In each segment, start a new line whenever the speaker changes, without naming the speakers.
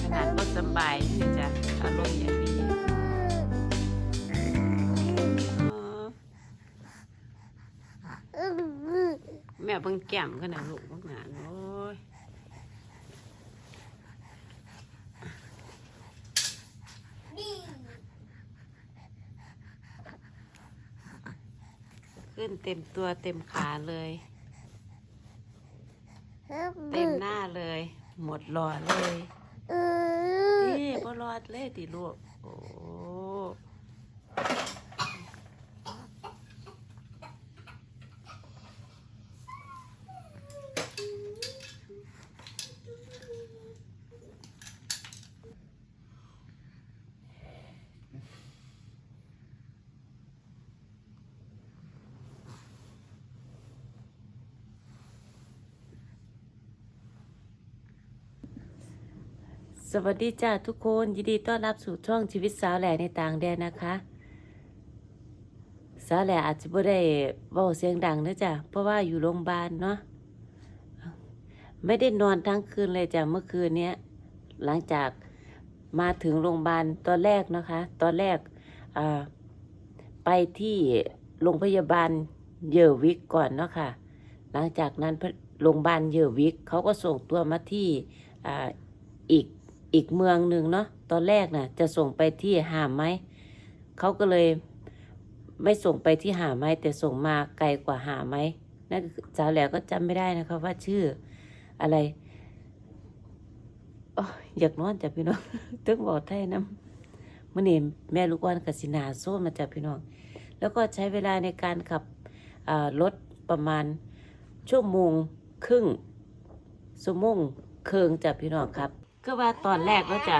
ขนาดก็สบายที่จะอารมณ์อย่ดีแม่เพิ่งแก้มกันาดลูก ขึ้นเต็มตัวเต็มขาเลย เต็มหน้าเลย หมดหลอดเลยนี่พอรอดเลยติลูกโอ้ สวัสดีจ้าทุกคนยินดีต้อนรับสู่ช่องชีวิตสาวแหล่ในต่างแดนนะคะ สาวแหล่อาจจะไม่ได้เว้าเสียงดังนะจ้ะเพราะว่าอยู่โรงพยาบาลเนาะไม่ได้นอนทั้งคืนเลยจ้ะเมื่อคืนเนี้ยหลังจากมาถึงโรงพยาบาลตอนแรกนะคะ ตอนแรกไปที่โรงพยาบาลเยอวิกก่อนเนาะค่ะ หลังจากนั้นโรงพยาบาลเยอวิกเขาก็ส่งตัวมาที่ออีก อีกเมืองหนึ่งเนาะตอนแรกน่ะ จะส่งไปที่หาไม้เขาก็เลยไม่ส่งไปที่หาไม้แต่ส่งมาไกลกว่าหาไม้นั่นสาวแหล้วก็จำไม่ได้นะคะว่าชื่ออะไรอยากนอนจ้ะพี่น้องตึงบอกไทยน้ำมื่อนี้แม่ลูกอ่อนกัสินาโซ่มาจ้ะพี่น้อง แล้วก็ใช้เวลาในการขับรถประมาณชั่วโมงครึ่งชั่วโมงเคืองจ้ะพี่น้องครับ ก็ว่าตอนแรกแล้วจ้ะ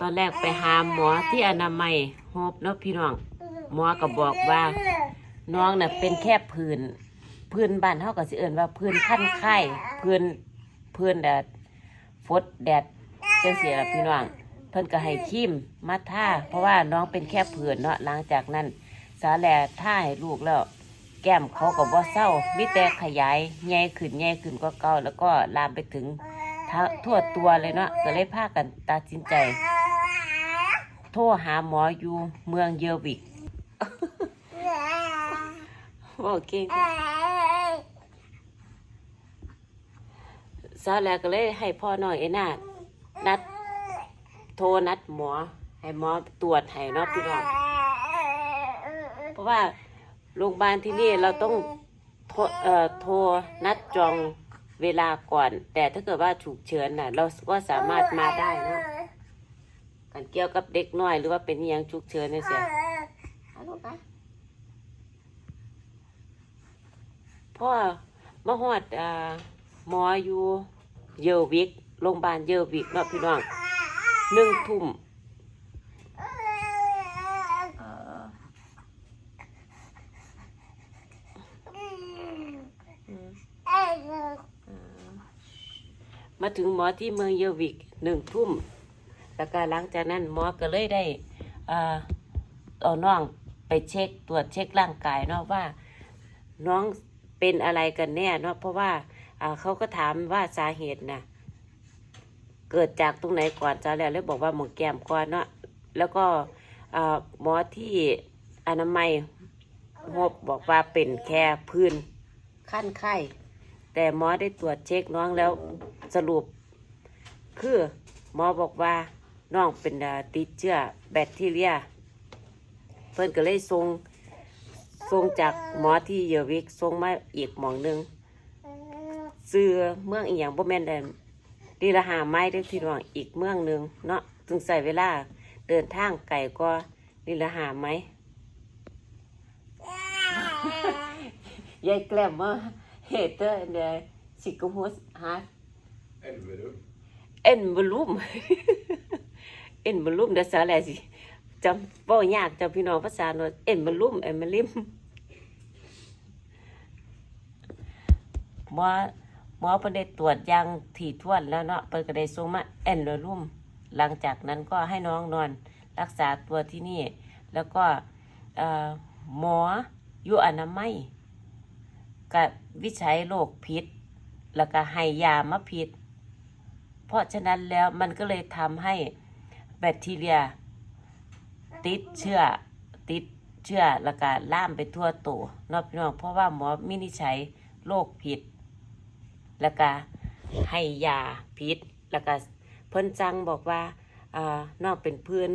ตอนแรกไปหาหมอที่อนามัยโฮบเนาะพี่น้อง หมอก็บอกว่า น้องน่ะเป็นแค่พื้นพื้นบ้านเฮาก็สิเอิ้นว่าพื้นขั้นไข้พื้นพื้นแดดฟดแดดจังซี่ล่ะพี่น้องเพิ่นก็ให้ครีมมาท่าเพราะว่าน้องเป็นแค่ผื่นเนาะหลังจากนั้น สาแล่ท่าให้ลูกแล้ว แก้มเขาก็บ่เศร้ามีแต่ขยายใหญ่ขึ้นใหญ่ขึ้นกว่าเก่าแล้วก็ลามไปถึง ทั่วตัวเลยเนาะก็เลยพากันตัดสินใจ โทรหาหมออยู่เมืองเยอร์วิกบอกเก่งสาวแล้วก็เลยให้พ่อน่อยไอ้นานัด โทรนัดหมอ ให้หมอตรวจให้เนาะพี่น้องเพราะว่าโรงพยาบาลที่นี่เราต้องโทรนัดจอง เวลาก่อน แต่ถ้าเกิดว่าฉุกเฉินน่ะ เราก็สามารถมาได้เนอะกันเกี่ยวกับเด็กน้อยหรือว่าเป็นอหยังฉุกเฉินเนี่ยเสียฮัลโหลคะพ่อมาฮอดอ่าหมออยู่เยอวิกโรงพยาบาลเยอวิกเนาะพี่น้องหนึ่งทุ่ม มาถึงหมอที่เมืองเยวิกหนึ่งทุ่มแล้วก็หลังจากนั้นหมอก็เลยได้อ่าเอาน้องไปเช็คตรวจเช็คร่างกายเนาะว่าน้องเป็นอะไรกันแน่เนาะเพราะว่าเขาก็ถามว่าสาเหตุนะเกิดจากตรงไหนก่อนจ้าแล้วเลยบอกว่าหมองแก้มก่อนเนาะแล้วก็หมอที่อนามัยหบบอกว่าเป็นแค่พื้นขั้นไข้ แต่หมอได้ตรวจเช็คน้องแล้วสรุป คือหมอบอกว่าน้องเป็นอ่าติดเชื้อแบคทีเรีย เพิ่นก็เลยส่งส่งจากหมอที่เยอวิกส่งมาอีกหมองหนึงซื้อเมืองอีหยังบ่แม่นแต่ดีละหาไม้ได้อพี่น้องอีกเมืองหนึงเนาะถึงใส่เวลาเดินทางไกลกว่าดีละหาไม้ยายแกล้มว่า เฮเตอร์เดสิกมุสฮา
Envelope.
เอ็นบลูมเอ็นบลูมเดยวสาแลสิจำบ่ยากจำพี่น้องภาษาโนเอ็นบลูมเอ็นบลิมหมอหมอเพิ่นได้ตรวจอยังถี่ถ้วนแล้วเนาะเพิ่นก็ได้ส่งมาเอ็นบลูมหลังจากนั้นก็ให้น้องนอนรักษาตัวที่นี่ แล้วก็เอ่อหมออยู่อนามัย ก็วิจัยโรคพิษ แล้วก็ให้ยามาพิษ เพราะฉะนั้นแล้วมันก็เลยทำให้แบคทีเรีย ติดเชื้อติดเชื้อแล้วก็ล่ามไปทั่วตัวนาะพี่น้องเพราะว่าหมอมินิจัยโรคผิดแล้วก็ให้ยาพิษ แล้วก็เพิ่นจังบอกว่าอ่านอกเป็นพื้น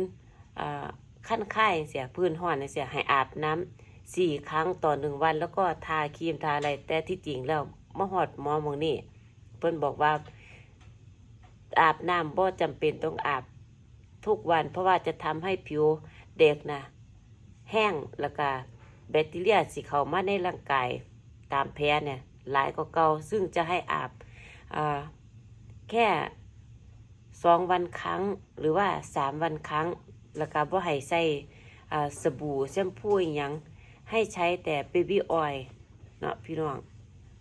อ่าขั้นไข้เสียพื้นห่อนเสียให้อาบน้ำ สี่ครั้งต่อหนึ่งวัน แล้วก็ทาครีมทาอะไร แต่ที่จริงแล้วมหอดมอมองนี่เพิ่นบอกว่าอาบน้ำบ่จำเป็นต้องอาบทุกวันเพราะว่าจะทำให้ผิวเด็กนะแห้งแล้วก็แบคทีเรียสิเข้ามาในร่างกายตามแพ้เนี่ยหลายกว่าเก่าซึ่งจะให้อาบอาแค่สองวันครั้งหรือว่าสามวันครั้ง แล้วก็บ่ให้ใส่สบู่แชมพูอหยัง ให้ใช้แต่เบบี้ออยเนาะพี่น้อง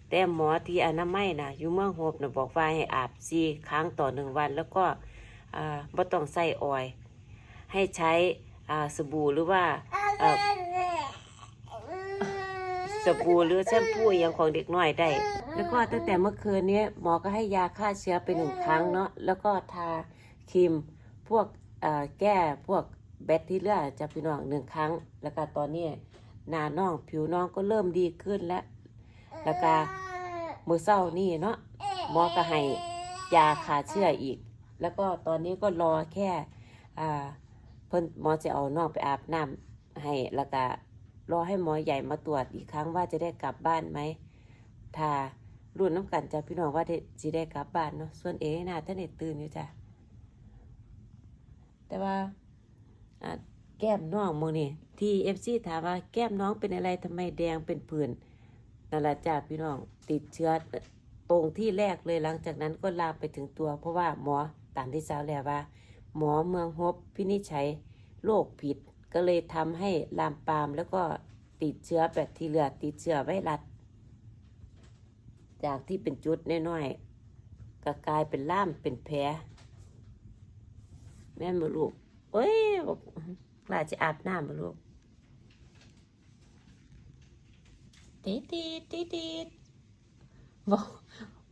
แต่หมอที่อนามัยนะอยู่เมืองโฮบนะบอกว่าให้อาบสี่ครั้งต่อหนึ่งวัน แล้วก็อ่าบ่ต้องใส่ออย ให้ใช้อ่าสบู่หรือว่าอ่อสบู่หรือแชมพูอหยังของเด็กน้อยได้ แล้วก็ตั้งแต่เมื่อคืนนี้หมอก็ให้ยาฆ่าเชื้อไปหนึ่งครั้งเนาะแล้วก็ทาครีมพวกอ่อแก้พวกแบคทีเรียจะพี่น้องหนึ่งครั้ง แล้วก็ตอนนี้ หน้าน้องผิวน้องก็เริ่มดีขึ้นแล้ว แล้วก็มือเศร้านี่เนาะหมอก็ให้ยาขาเชื้ออีก แล้วก็ตอนนี้ก็รอแค่อ่าเพิ่นหมอจะเอาน้องไปอาบน้ำให้แล้วก็รอให้หมอใหญ่มาตรวจอีกครั้งว่าจะได้กลับบ้านไหมถ้ารุ่นน้ำกันจะพี่น้องว่าได้สิได้กลับบ้านเนาะส่วนเอ๋น่าท่านเด็ตื่นอยู่จ้ะแต่ว่าอ่าแก้มน้องโมนี่ ที่เอฟซีถามว่าแก้มน้องเป็นอะไรทำไมแดงเป็นผื่นนั่นแหละจ้าพี่น้องติดเชื้อตรงที่แรกเลยหลังจากนั้นก็ลามไปถึงตัว เพราะว่าหมอตามที่สาวแล้วว่า หมอเมืองฮบพินิจฉัยโรคผิด ก็เลยทำให้ลามปามแล้วก็ติดเชื้อแบคทีเรียติดเชื้อไวรัสจากที่เป็นจุดน้อยๆก็กลายเป็นล่ามเป็นแผลแม่นบ่ลูกเอ้ยบอกลาจะอาบน้ำบ่ลูก ตีดตีดตีดตีดบอก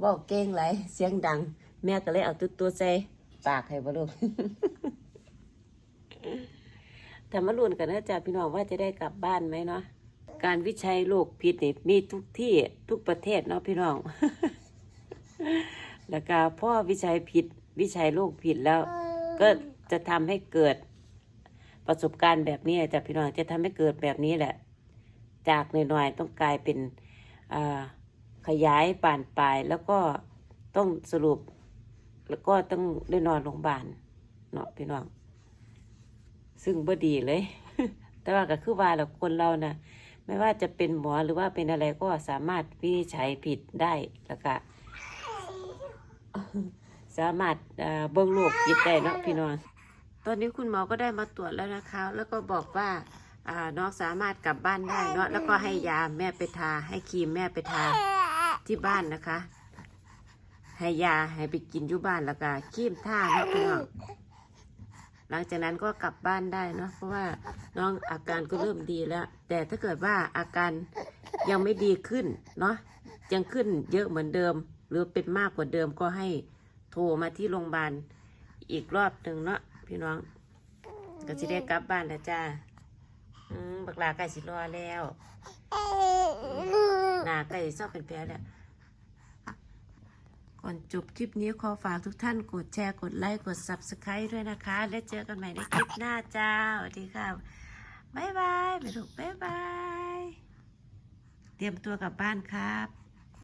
บอกเก่งไรเสียงดัง แม่ก็เลยเอาตุ๊ตัวใส่ปากให้บ่ลูกแต่มาลุ้นกันนะจ๊ะพี่น้องว่าจะได้กลับบ้านไหมเนาะการวิจัยโรคพิษนี่มีทุกที่ทุกประเทศเนาะพี่น้อง แล้วก็พ่อวิจัยผิดวิจัยโรคผิดแล้ว ก็จะทำให้เกิดประสบการณ์แบบนี้จ้ะพี่น้องจะทำให้เกิดแบบนี้แหละ จากหน่อยๆต้องกลายเป็นขยายป่านปลายแล้วก็ต้องสรุป แล้วก็ต้องได้นอนโรงพยาบาลเนาะพี่น้องซึ่งบ่ดีเลย แต่ว่าก็คือว่าเราคนเรานะไม่ว่าจะเป็นหมอหรือว่าเป็นอะไรก็สามารถวินิจฉัยผิดได้แล้วก็สามารถเบิ่งโรคผิดได้เนาะพี่น้องตอนนี้คุณหมอก็ได้มาตรวจแล้วนะคะ แล้วก็บอกว่า น้องสามารถกลับบ้านได้เนาะแล้วก็ให้ยาแม่ไปทา ให้ครีมแม่ไปทาที่บ้านนะคะ ให้ยาให้ไปกินอยู่บ้านแล้วก็ครีมท่าเนาะพี่น้องหลังจากนั้นก็กลับบ้านได้เนาะเพราะว่าน้องอาการก็เริ่มดีแล้ว แต่ถ้าเกิดว่าอาการยังไม่ดีขึ้นเนาะยังขึ้นเยอะเหมือนเดิม หรือเป็นมากกว่าเดิมก็ให้โทรมาที่โรงพยาบาลอีกรอบหนึ่งเนาะพี่น้องก็จะได้กลับบ้านแล้วจ้า อืมบักลาไก่สิรอแล้วน้าไก่ชอบเป็นแผลแล้วก่อนจบคลิปนี้ขอฝากทุกท่านกดแชร์กดไลค์กด subscribe ด้วยนะคะ แล้วเจอกันใหม่ในคลิปหน้าจ้าสวัสดีค่ะบ๊ายบายไปลูกบ๊ายบาย เตรียมตัวกลับบ้านครับ